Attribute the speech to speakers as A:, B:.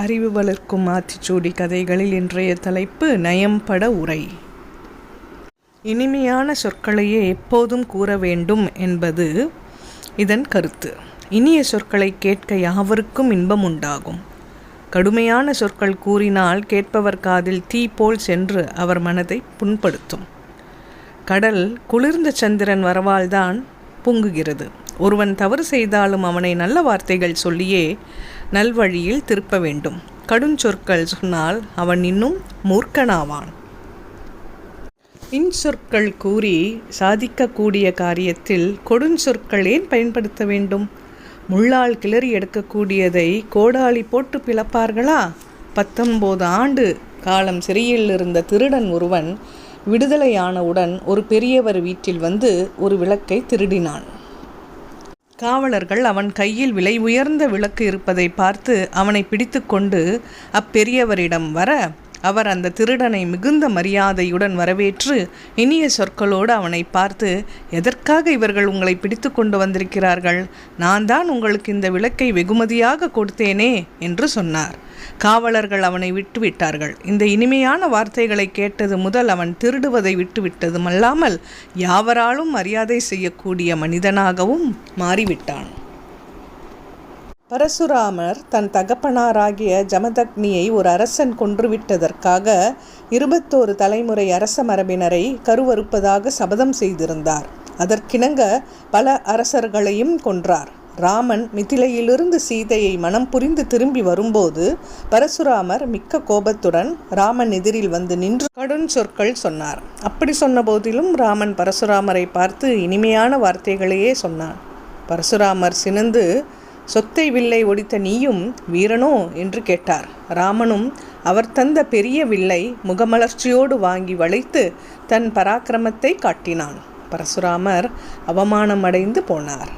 A: அறிவு வளர்க்கும் ஆத்திச்சூடி கதைகளில் இன்றைய தலைப்பு நயம்பட உரை. இனிமையான சொற்களையே எப்போதும் கூற வேண்டும் என்பது இதன் கருத்து. இனிய சொற்களை கேட்க யாவருக்கும் இன்பம் உண்டாகும். கடுமையான சொற்கள் கூறினால் கேட்பவர் காதில் தீ போல் சென்று அவர் மனதை புண்படுத்தும். கடல் குளிர்ந்த சந்திரன் வரவால்தான் பொங்குகிறது. ஒருவன் தவறு செய்தாலும் அவனை நல்ல வார்த்தைகள் சொல்லியே நல்வழியில் திருப்ப வேண்டும். கடுஞ்சொற்கள் சொன்னால் அவன் இன்னும் மூர்க்கனாவான். இன்சொற்கள் கூறி சாதிக்கக்கூடிய காரியத்தில் கொடுஞ்சொற்கள் ஏன் பயன்படுத்த வேண்டும்? முள்ளால் கிளறி எடுக்கக்கூடியதை கோடாளி போட்டு பிளப்பார்களா? பத்தொன்பது ஆண்டு காலம் சிறையில் இருந்த திருடன் ஒருவன் விடுதலையானவுடன் ஒரு பெரியவர் வீட்டில் வந்து ஒரு விளக்கை திருடினான். காவலர்கள் அவன் கையில் விலை உயர்ந்த விளக்கு இருப்பதை பார்த்து அவனை பிடித்துக்கொண்டு அப்பெரியவரிடம் வர அவர் அந்த திருடனை மிகுந்த மரியாதையுடன் வரவேற்று இனிய சொற்களோடு அவனை பார்த்து எதற்காக இவர்கள் உங்களை பிடித்து கொண்டு வந்திருக்கிறார்கள்? நான் தான் உங்களுக்கு இந்த விளக்கை வெகுமதியாக கொடுத்தேனே என்று சொன்னார். காவலர்கள் அவனை விட்டுவிட்டார்கள். இந்த இனிமையான வார்த்தைகளை கேட்டது முதல் அவன் திருடுவதை விட்டுவிட்டதும் அல்லாமல் யாவராலும் மரியாதை செய்யக்கூடிய மனிதனாகவும் மாறிவிட்டான். பரசுராமர் தன் தகப்பனாராகிய ஜமதக்னியை ஒரு அரசன் கொன்றுவிட்டதற்காக இருபத்தோரு தலைமுறை அரச மரபினரை கருவறுப்பதாக சபதம் செய்திருந்தார். அதற்கிணங்க பல அரசர்களையும் கொன்றார். ராமன் மிதிலையிலிருந்து சீதையை மனம் புரிந்து திரும்பி வரும்போது பரசுராமர் மிக்க கோபத்துடன் ராமன் எதிரில் வந்து நின்று கடும் சொற்கள் சொன்னார். அப்படி சொன்ன போதிலும் ராமன் பரசுராமரை பார்த்து இனிமையான வார்த்தைகளையே சொன்னான். பரசுராமர் சினந்து சொத்தை வில்லை ஒடித்த நீயும் வீரனோ என்று கேட்டார். ராமனும் அவர் தந்த பெரிய வில்லை முகமலர்ச்சியோடு வாங்கி வளைத்து தன் பராக்கிரமத்தை காட்டினான். பரசுராமர் அவமானமடைந்து போனார்.